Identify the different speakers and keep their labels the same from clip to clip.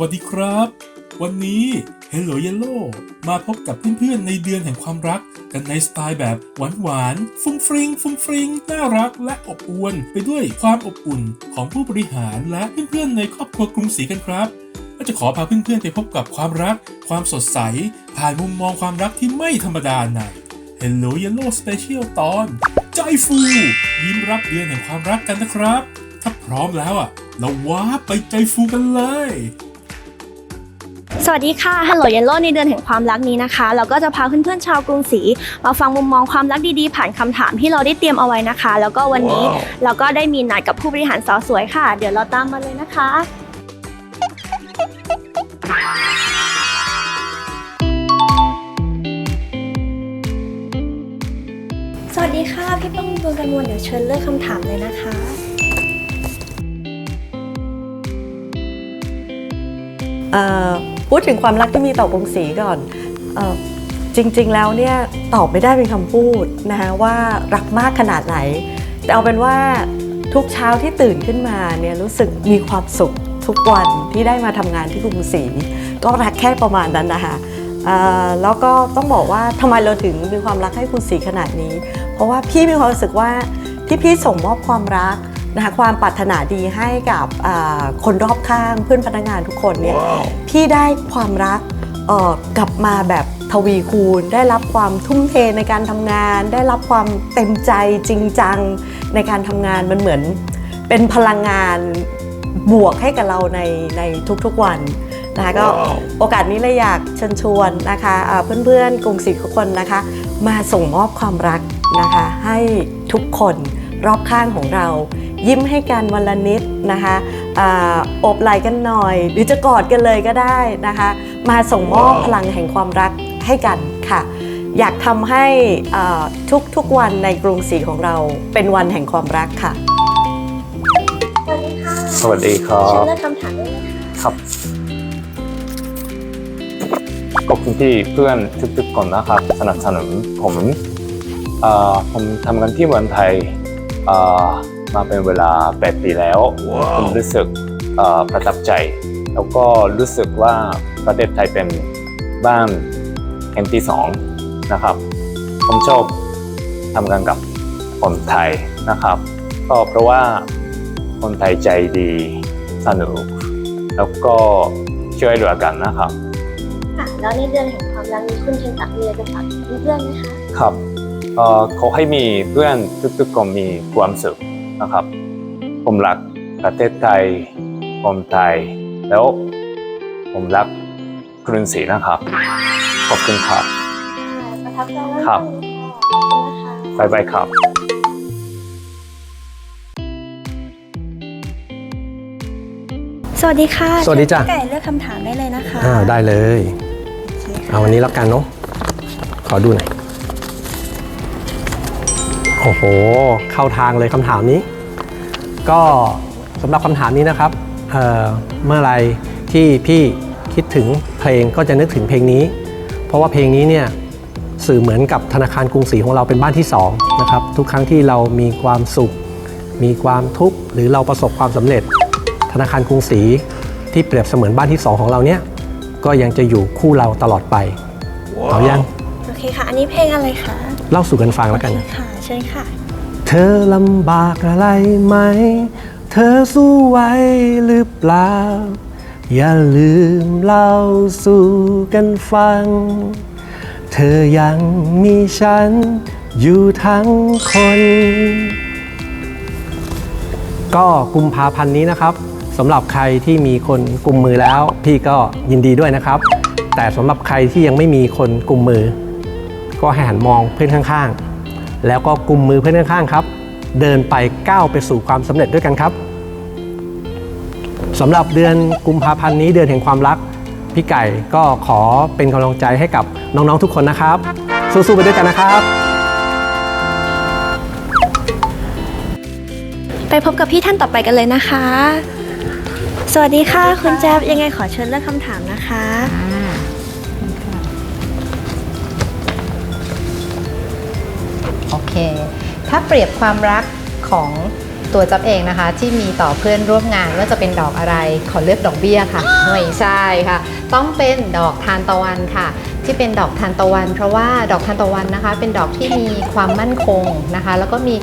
Speaker 1: วัสดีครับ วันนี้ Hello Yellow มาพบกับเพื่อนๆ ในเดือนแห่งความรัก กันในสไตล์แบบหวานๆ ฟุ้งฟริงฟุ้งฟริงน่ารักและอบอวลไปด้วยความอบอุ่นของผู้บริหารและเพื่อนๆ ในครอบครัวกรุงศรีกันครับและจะขอพาเพื่อนๆ ไปพบกับความรัก ความสดใส ผ่านมุมมองความรักที่ไม่ธรรมดาใน Hello Yellow Special ตอน ใจฟูยิ้มรับเดือนแห่งความรักกันนะครับ ถ้าพร้อมแล้วอะเราว้าไปใจฟูกันเลย
Speaker 2: สวัสดีค่ะ Hello Yellow ในเดือนแห่งความรักนี้นะคะ เราก็จะพาเพื่อนๆชาวกรุงศรีมาฟังมุมมองความรักดีๆ ผ่านคำถามที่เราได้เตรียมเอาไว้นะคะ แล้วก็วันนี้เราก็ได้มีนัดกับผู้บริหารสาวสวยค่ะ เดี๋ยวเราตามมาเลยนะคะสวัสดีค่ะพี่ป้องดวงกระมวลเดี๋ยวเชิญเลือกคำถามเลยนะคะ
Speaker 3: เอ่อ พูดถึงความรักที่มีต่อกรุงศรีก่อนออจริง ๆ แล้วเนี่ยตอบไม่ได้เป็นคำพูดนะคะว่ารักมากขนาดไหน แต่เอาเป็นว่าทุกเช้าที่ตื่นขึ้นมาเนี่ยรู้สึกมีความสุขทุกวันที่ได้มาทำงานที่กรุงศรีก็รักแค่ประมาณนั้นนะคะแล้วก็ต้องบอกว่าทำไมเราถึงมีความรักให้กรุงศรีขนาดนี้ เพราะว่าพี่มีความรู้สึกว่าที่พี่ส่งมอบความรัก นะคะความปรารถนาดีให้กับอ่าคนรอบข้างเพื่อนพนักงานทุกคนเนี่ยพี่ได้ความรักเอ่อกลับมาแบบทวีคูณ ได้รับความทุ่มเทในการทำงาน ได้รับความเต็มใจจริงจังในการทำงานมันเหมือนเป็นพลังงานบวกให้กับเราในในทุกๆวันนะคะก็โอกาสนี้เลยอยากเชิญชวนนะคะอ่าเพื่อนๆกรุงศรีทุกคนนะคะ มาส่งมอบความรักนะคะให้ทุกคนรอบข้างของเรา ยิ้มให้กันวันละนิดนะคะอาโอบไหล่กันหน่อย หรือจะกอดกันเลยก็ได้นะคะ มาส่งมอบพลังแห่งความรักให้กันค่ะ อยากทำให้อ่าทุกๆวันในกรุงศรีของเราเป็นวันแห่งความรักค่ะ
Speaker 2: สวัสดีค่ะ
Speaker 4: สวัสดีครั
Speaker 2: เชิญ
Speaker 4: บ
Speaker 2: เลือกคำถามด้วยนะคะ
Speaker 4: ครับขอบคุณที่เพื่อนทุกๆคนนะครับสนับสนุนผมเอ่อผมทำงานที่เมืองไทยเอ่อ มาเป็นเวลา 8 ปีแล้วผมรู้สึกเอ่อประทับใจ แล้วก็รู้สึกว่าประเทศไทยเป็นบ้านแห่งที่สองนะครับ ผมชอบทำงานกับคนไทยนะครับ ก็เพราะว่าคนไทยใจดีสนุก แล้วก็ช่วยเหลือกันนะครับ
Speaker 2: ค่ะแล้วในเดือนแห่งความรักนี้คุณเชนตักมีอะไรจะฝากถึงเพื่อนๆไหมคะ
Speaker 4: ครับเอ่อขอให้มีเพื่อนทุกๆคนมีความสุข นะครับ ผมรักประเทศไทยคนไทย แล้วผมรักกรุงศรีนะครับ ขอบคุณครับ
Speaker 2: ค่ะประทับใจมาก
Speaker 4: ครับ
Speaker 2: เลยค่ะขอบคุณนะคะ
Speaker 4: บ๊ายบายครับ
Speaker 2: สวัสดีค่ะ
Speaker 5: สวัสดีจ้ะ
Speaker 2: เชิญพี่ไก่เลือกคำถามได้เลยนะคะ
Speaker 5: อ่าได้เลย
Speaker 2: โอเคค่ะ
Speaker 5: เอาวันนี้แล้วกันเนาะขอดูหน่อย โอ้โห เข้าทางเลยคำถามนี้ ก็สำหรับคำถามนี้นะครับเอ่อเมื่อไหรที่พี่คิดถึงเพลงก็จะนึกถึงเพลงนี้ เพราะว่าเพลงนี้เนี่ยสื่อเหมือนกับธนาคารกรุงศรีของเราเป็นบ้านที่สองนะครับทุกครั้งที่เรามีความสุข มีความทุกข์หรือเราประสบความสำเร็จ ธนาคารกรุงศรีที่เปรียบเสมือนบ้านที่สองของเราเนี่ยก็ยังจะอยู่คู่เราตลอดไปเอายัง
Speaker 2: โอเคค่ะ อันนี้เพลงอะไรคะ
Speaker 5: เล่าสู่กันฟังแล้วกัน
Speaker 2: โอเคค่ะเชิญค่ะ
Speaker 5: เธอลำบากอะไรไหม เธอสู้ไหวหรือเปล่า อย่าลืมเล่าสู่กันฟัง เธอยังมีฉันอยู่ทั้งคน ก็กุมภาพันธ์นี้นะครับสำหรับใครที่มีคนกุมมือแล้ว พี่ก็ยินดีด้วยนะครับ แต่สำหรับใครที่ยังไม่มีคนกุมมือ ก็หันมองเพื่อนข้างๆ แล้วก็กุมมือเพื่อนข้างๆครับ เดินไปก้าวไปสู่ความสำเร็จด้วยกันครับสำหรับเดือนกุมภาพันธ์นี้เดือนแห่งความรัก พี่ไก่ก็ขอเป็นกำลังใจให้กับน้องๆทุกคนนะครับ สู้ๆไปด้วยกันนะครับ
Speaker 2: ไปพบกับพี่ท่านต่อไปกันเลยนะคะ สวัสดีค่ะ คุณแจ๊บยังไงขอเชิญเลือกคำถามนะคะ
Speaker 6: โอเค ถ้าเปรียบความรักของตัวจับเองนะคะ ที่มีต่อเพื่อนร่วมงานว่าจะเป็นดอกอะไรขอเลือกดอกเบี้ยค่ะไม่ใช่ค่ะ ต้องเป็นดอกทานตะวันค่ะ ที่เป็นดอกทานตะวัน เพราะว่าดอกทานตะวันนะคะ เป็นดอกที่มีความมั่นคงนะคะ แล้วก็มี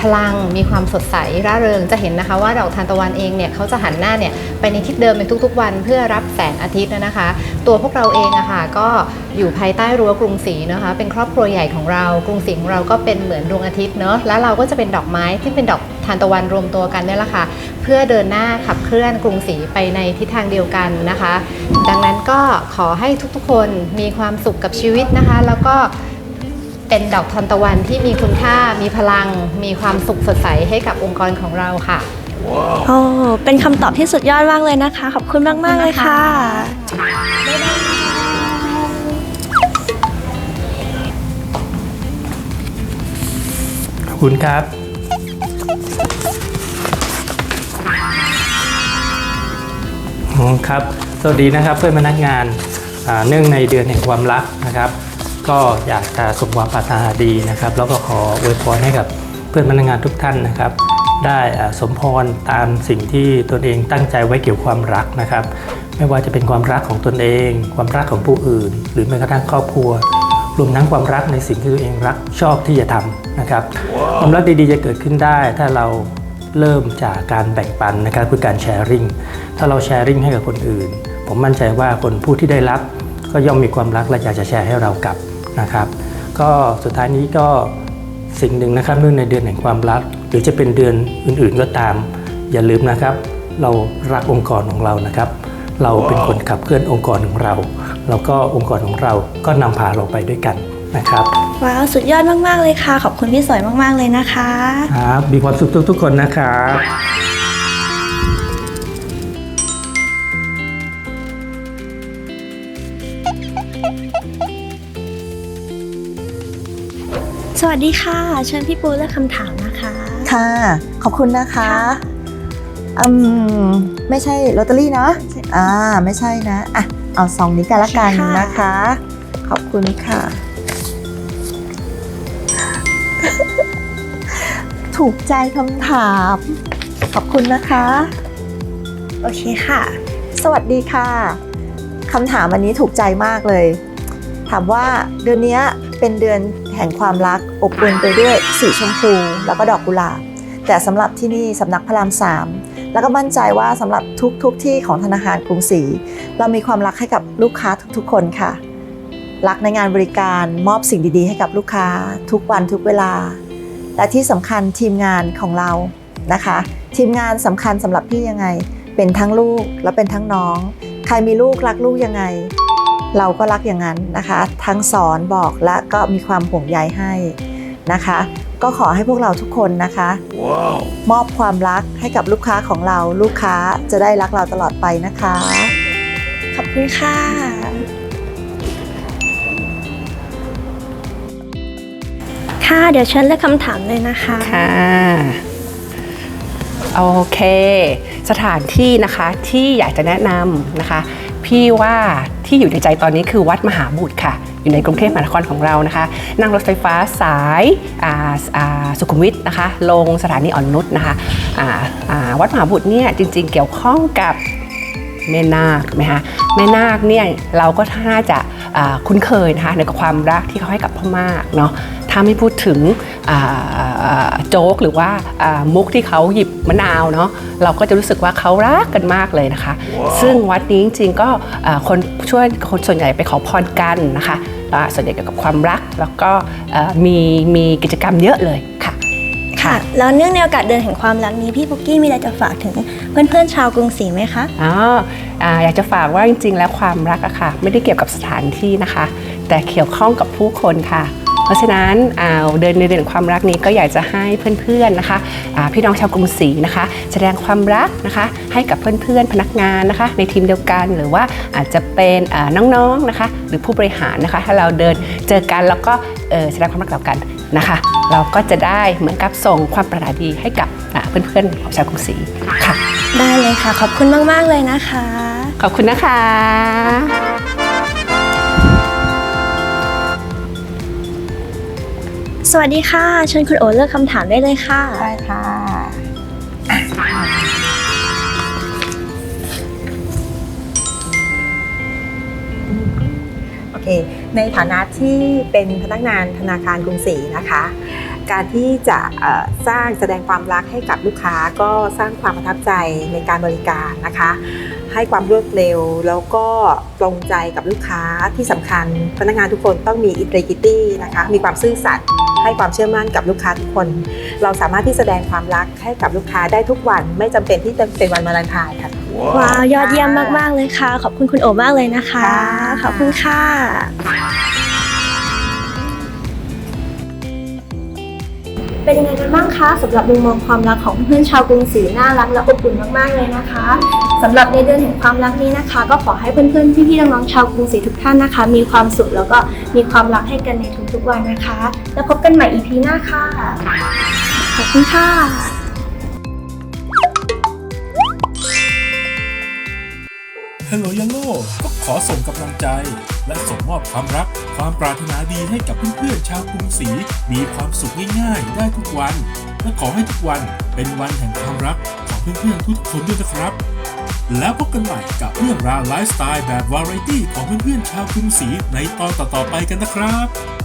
Speaker 6: พลังมีความสดใสร่าเริงจะเห็นนะคะว่าดอกทานตะวันเองเนี่ยเขาจะหันหน้าเนี่ยไปในทิศเดิมในทุกๆ วันเพื่อรับแสงอาทิตย์นะคะ ตัวพวกเราเองอะค่ะก็อยู่ภายใต้รั้วกรุงศรีนะคะ เป็นครอบครัวใหญ่ของเรากรุงศรีของเราก็เป็นเหมือนดวงอาทิตย์เนาะแล้วเราก็จะเป็นดอกไม้ที่เป็นดอกทานตะวันรวมตัวกันเนี่ยแหละค่ะเพื่อเดินหน้าขับเคลื่อนกรุงศรีไปในทิศทางเดียวกันนะคะ ดังนั้นก็ขอให้ทุกๆคนมีความสุขกับชีวิตนะคะ แล้วก็ เป็นดอกทานตะวันที่มีคุณค่ามีพลัง มีความสุขสดใสให้กับองค์กรของเราค่ะ
Speaker 2: โอ้เป็นคำตอบที่สุดยอดมากเลยนะคะ ขอบคุณมาก ๆ เลยค่ะ
Speaker 7: ขอบคุณครับอืมครับ สวัสดีนะครับเพื่อนพนักงานอ่าเนื่องในเดือนแห่งความรักนะครับ ก็อยากจะส่งความปรารถนาดีนะครับ แล้วก็ขออวยพรให้กับเพื่อนพนักงานทุกท่านนะครับ ได้สมพรตามสิ่งที่ตนเองตั้งใจไว้เกี่ยวกับความรักนะครับ ไม่ว่าจะเป็นความรักของตนเอง ความรักของผู้อื่น หรือแม้กระทั่งครอบครัว รวมทั้งความรักในสิ่งที่ตัวเองรักชอบที่จะทำนะครับ ความรักดีๆจะเกิดขึ้นได้ ถ้าเราเริ่มจากการแบ่งปันนะครับคือการแชร์ริ่งถ้าเราแชร์ริ่งให้กับคนอื่น ผมมั่นใจว่าคนผู้ที่ได้รับก็ย่อมมีความรักและอยากจะแชร์ให้เรากลับ นะครับ ก็สุดท้ายนี้ก็สิ่งหนึ่งนะครับเนื่องในเดือนแห่งความรัก หรือจะเป็นเดือนอื่นๆก็ตาม อย่าลืมนะครับ เรารักองค์กรของเรานะครับ เราเป็นคนขับเคลื่อนองค์กรของเรา แล้วก็องค์กรของเราก็นำพาเราไปด้วยกันนะครับ
Speaker 2: ว้าวสุดยอดมาก ๆ เลยค่ะ ขอบคุณพี่สวยมาก ๆ เลยนะคะ
Speaker 7: ครับมีความสุขทุกๆคนนะครับ
Speaker 2: สวัสดีค่ะ เชิญพี่ปูเลือกคำถามนะคะ
Speaker 5: ค่ะ ขอบคุณนะคะอืมไม่ใช่ลอตเตอรี่เนาะอ่าไม่ใช่นะอะเอาซองนี้กันละกัน
Speaker 2: ค่ะ
Speaker 5: นะคะ ขอบคุณค่ะ ถูกใจคำถาม ขอบคุณนะคะ
Speaker 2: โอเคค่ะ
Speaker 5: สวัสดีค่ะคำถามอันนี้ถูกใจมากเลย ถามว่าเดือนเนี้ยเป็นเดือนแห่งความรักอบอวลไปด้วยสีชมพู แล้วก็ดอกกุหลาบแต่สำหรับที่นี่สำนักพระรามสามแล้วก็มั่นใจว่าสำหรับทุกทุกที่ของธนาคารกรุงศรีเรามีความรักให้กับลูกค้าทุกๆ คนค่ะ รักในงานบริการมอบสิ่งดีๆ ให้กับลูกค้า ทุกวันทุกเวลา และที่สำคัญทีมงานของเรานะคะ ทีมงานสำคัญสำหรับพี่ยังไง เป็นทั้งลูกและเป็นทั้งน้อง ใครมีลูกรักลูกยังไง เราก็รักอย่างนั้นนะคะ ทั้งสอนบอกและก็มีความห่วงใยให้นะคะ ก็ขอให้พวกเราทุกคนนะคะมอบความรักให้กับลูกค้าของเราลูกค้าจะได้รักเราตลอดไปนะคะ
Speaker 2: ขอบคุณค่ะค่ะเดี๋ยวเชิญเลือกคำถามเลยนะคะ
Speaker 8: ค่ะ โอเค สถานที่นะคะที่อยากจะแนะนำนะคะ พี่ว่าที่อยู่ในใจตอนนี้คือวัดมหาบุตรค่ะ อยู่ในกรุงเทพมหานครของเรานะคะ นั่งรถไฟฟ้าสายาาสุขุมวิทนะคะ ลงสถานีอ่อนนุชนะคะาาวัดมหาบุตรเนี่ยจริงๆ เกี่ยวข้องกับแม่นาคไหมคะแม่นาคเนี่ยเราก็น่าจะาคุ้นเคยนะคะในกับความรักที่เขาให้กับพ่อมากเนาะ ถ้าไม่พูดถึงอ่าอ่าโจ๊กหรือว่าอ่ามุกที่เขาหยิบมะนาวเนาะเราก็จะรู้สึกว่าเขารักกันมากเลยนะคะ ซึ่งวัดนี้จริงๆก็อ่าคนช่วยคนส่วนใหญ่ไปขอพรกันนะคะอ่าส่วนใหญ่เกี่ยวกับความรักแล้วก็อ่ามีมีกิจกรรมเยอะเลยค่ะ
Speaker 2: ค่ะแล้วเนื่องในโอกาสเดือนแห่งความรักนี้พี่ปุกกี้มีอะไรจะฝากถึงเพื่อนๆชาวกรุงศรีไหมคะ
Speaker 8: อ๋ออ่าอยากจะฝากว่าจริง ๆ แล้วความรักอะค่ะ ไม่ได้เกี่ยวกับสถานที่นะคะ แต่เกี่ยวข้องกับผู้คนค่ะเพ ราะฉะนั้นอ่าเดินในเดือนความรักนี้ก็อยากจะให้เพื่อนๆนะคะอ่าพี่น้องชาวกรุงศรีนะคะ แสดงความรักนะคะให้กับเพื่อนๆพนักงานนะคะ ในทีมเดียวกันหรือว่าอาจจะเป็นอ่าน้องๆนะคะ หรือผู้บริหารนะคะ ถ้าเราเดินเจอกันแล้วก็เอ่อแสดงความรักต่อกันนะคะ เราก็จะได้เหมือนกับส่งความปรารถนาดีให้กับอ่าเพื่อนๆของชาวกรุงศรีค่ะ
Speaker 2: ได้เลยค่ะ ขอบคุณมาก ๆ เลยนะคะ
Speaker 8: ขอบคุณนะคะ
Speaker 2: สวัสดีค่ะ เชิญคุณโอเลือกคำถามได้เลยค่ะ
Speaker 5: ได้ค่ะ โอ
Speaker 9: เค ในฐานะที่เป็นพนักงานธนาคารกรุงศรีนะคะ การที่จะสร้างแสดงความรักให้กับลูกค้าก็สร้างความประทับใจในการบริการนะคะ ให้ความรวดเร็ว แล้วก็ตรงใจกับลูกค้าที่สำคัญ พนักงานทุกคนต้องมี integrity นะคะมีความซื่อสัตย์ให้ความเชื่อมั่นกับลูกค้าทุกคน เราสามารถที่แสดงความรักให้กับลูกค้าได้ทุกวันไม่จำเป็นที่จะเป็นวันวาเลนไทน์ค่ะ
Speaker 2: ว้าวยอดเยี่ยมมากๆเลยค่ะ ขอบคุณคุณโอมากเลยนะคะ
Speaker 9: ค่ะ
Speaker 2: ขอบคุณค่ะ เป็นยังไงกันบ้างคะสำหรับมุมมองความรักของเพื่อนชาวกรุงศรีน่ารักและอบอุ่นมากๆเลยนะคะสำหรับในเดือนแห่งความรักนี้นะคะ ก็ขอให้เพื่อนๆพี่ๆน้องๆชาวกรุงศรีทุกท่านนะคะ มีความสุขแล้วก็มีความรักให้กันในทุกๆวันนะคะ แล้วพบกันใหม่ EP หน้าค่ะขอบคุณค่ะ
Speaker 1: Hello Yellow อส่งกำลังใจ และส่งมอบความรัก ความปรารถนาดีให้กับเพื่อนๆชาวกรุงศรีมีความสุขง่ายๆ ได้ทุกวัน และขอให้ทุกวันเป็นวันแห่งความรักของเพื่อนๆทุกคนด้วยนะครับแล้วพบกันใหม่กับเรื่องราวไลฟ์สไตล์แบบวาไรตี้ของเพื่อนๆชาวกรุงศรีในตอนต่อๆไปกันนะครับ